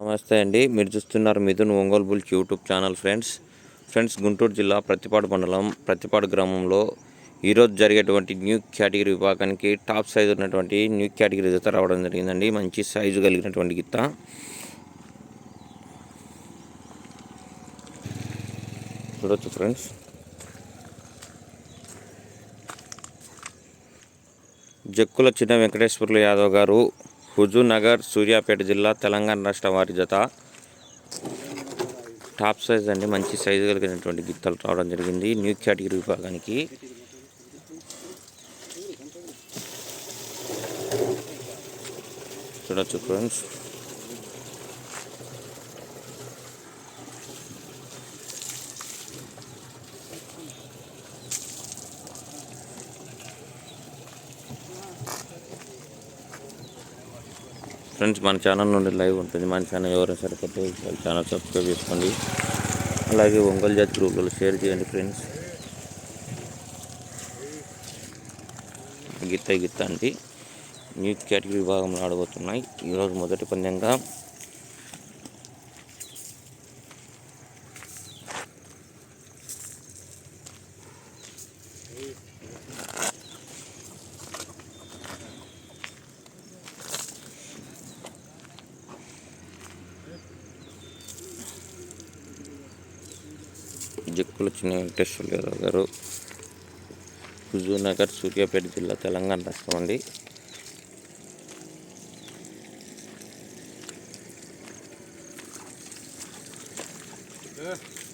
నమస్తే అండి. మీరు చూస్తున్నారు Mithun Ongole bulls YouTube channel friends. Friends Guntur జిల్లా ప్రతిపాడు మండలం ప్రతిపాడు గ్రామంలో ఈరోజు జరిగేటువంటి న్యూ కేటగిరీ విభాగానికి టాప్ సైజ్ ఉన్నటువంటి న్యూ కేటగిరీ జత రావడం జరిగిందండి. మంచి సైజు కలిగినటువంటి గిత్త. చూడొచ్చు ఫ్రెండ్స్. జక్కుల చిన్న వెంకటేశ్వర్లు యాదవ్ గారు హుజూర్ నగర్ సూర్యాపేట జిల్లా తెలంగాణ రాష్ట్ర వారి జత. టాప్ సైజ్ అండి మంచి సైజు కలిగినటువంటి గిత్తలు రావడం జరిగింది. న్యూ కేటగిరీ విభాగానికి. చూడొచ్చు ఫ్రెండ్స్. ఫ్రెండ్స్ మన ఛానల్ నుండి లైవ్ ఉంటుంది. మన ఛానల్ ఎవరైనా సరే కొత్త ఛానల్ సబ్స్క్రైబ్ చేసుకోండి. అలాగే ఒంగోలు జాతి గ్రూప్లో షేర్ చేయండి ఫ్రెండ్స్. గిత్త గిత్త అంటే న్యూ కేటగిరీ విభాగంలో ఆడబోతున్నాయి. ఈరోజు మొదటి పందెంగా జక్కుల చిన్న వెంకటేశ్వరరావు గారు హుజూర్నగర్ సూర్యాపేట జిల్లా తెలంగాణ రాష్ట్రం అండి. Yeah.